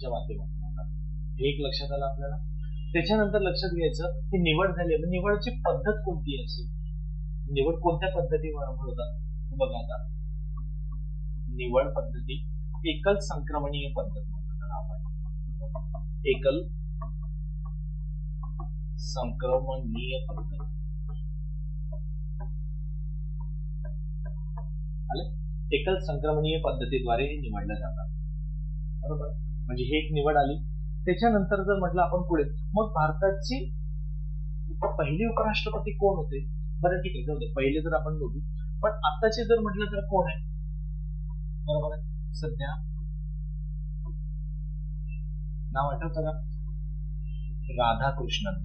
च्या माध्यमातून होतात. एक लक्षात आलं आपल्याला. त्याच्यानंतर लक्षात घ्यायचं की निवड झाली आहे. निवडची पद्धत कोणती असेल? निवड कोणत्या पद्धतीवर होतात? बघा आता. निवड पद्धती एकल संक्रमणीय पद्धत आपण. एकल संक्रमणीय पद्धत. एकल संक्रमणीय पद्धतीद्वारे हे निवडल्या जातात. बरोबर? म्हणजे हे एक निवड आली. त्याच्यानंतर जर म्हटलं आपण पुढे मग भारताची पहिले उपराष्ट्रपती कोण होते? बरं ठीक आहे जाऊ दे पहिले जर आपण बघू. पण आताचे जर म्हटलं तर कोण आहे? बरोबर आहे. सध्या नाव आठवतं का राधाकृष्णन.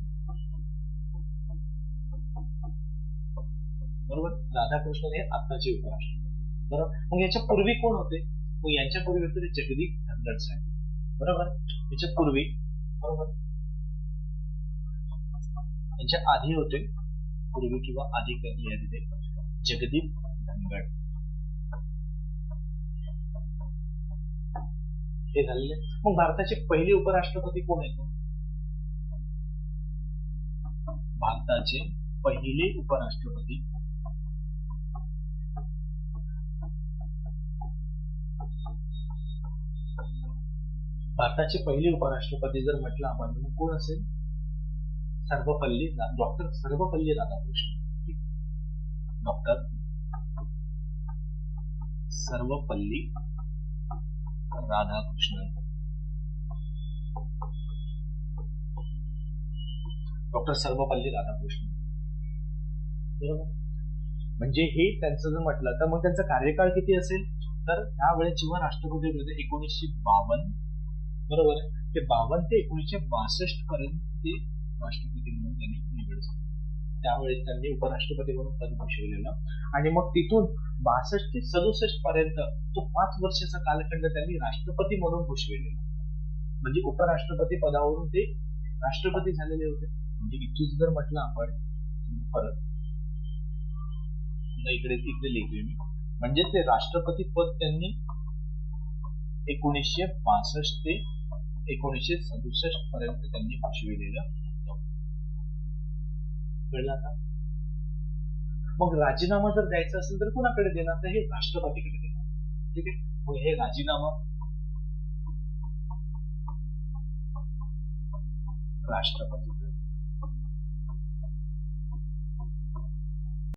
बरोबर? राधाकृष्णन हे आत्ताचे उपराष्ट्रपती. बरोबर? मग याच्या पूर्वी कोण होते? मग यांच्या पूर्वी होते जगदीप धनगड साहेब बरोबर? याच्या पूर्वी बरोबर? याच्या आधी होते पूर्वी किंवा आधी कधी या तिथे? जगदीप धनगड. हे झालेले. मग भारताचे पहिले उपराष्ट्रपती कोण आहेत? भारताचे पहिले उपराष्ट्रपती भारताचे पहिले उपराष्ट्रपती जर म्हटलं आपण कोण असेल? Sarvepalli doctor Sarvepalli Radhakrishna. Doctor Sarvepalli Radhakrishnan doctor Sarvepalli Radhakrishnan बरोबर? म्हणजे हे त्यांचं जर म्हटलं तर मग त्यांचा कार्यकाळ किती असेल? तर त्यावेळेस जेव्हा राष्ट्रपती होते एकोणीसशे बावन्न. बरोबर आहे? ते बावन्न ते एकोणीसशे बासष्ट पर्यंत ते राष्ट्रपती म्हणून त्यांनी निवड झाली. त्यावेळेस त्यांनी उपराष्ट्रपती म्हणून पद भूषवलेलं. आणि मग तिथून बासष्ट ते सदुसष्ट पर्यंत तो पाच वर्षाचा कालखंड त्यांनी राष्ट्रपती म्हणून भूषविलेला. म्हणजे उपराष्ट्रपती पदावरून ते राष्ट्रपती झालेले होते. म्हणजे इथेच जर म्हटलं आपण परत. इकडे इकडे लिहितोय मी. म्हणजे ते राष्ट्रपती पद त्यांनी एकोणीसशे पासष्ट ते एकोणीसशे सदुसष्ट पर्यंत त्यांनी भूषविलेलं कळलं आता? मग राजीनामा जर द्यायचा असेल तर कुणाकडे देणार? तर हे राष्ट्रपतीकडे देणार. ठीक आहे? मग हे राजीनामा राष्ट्रपती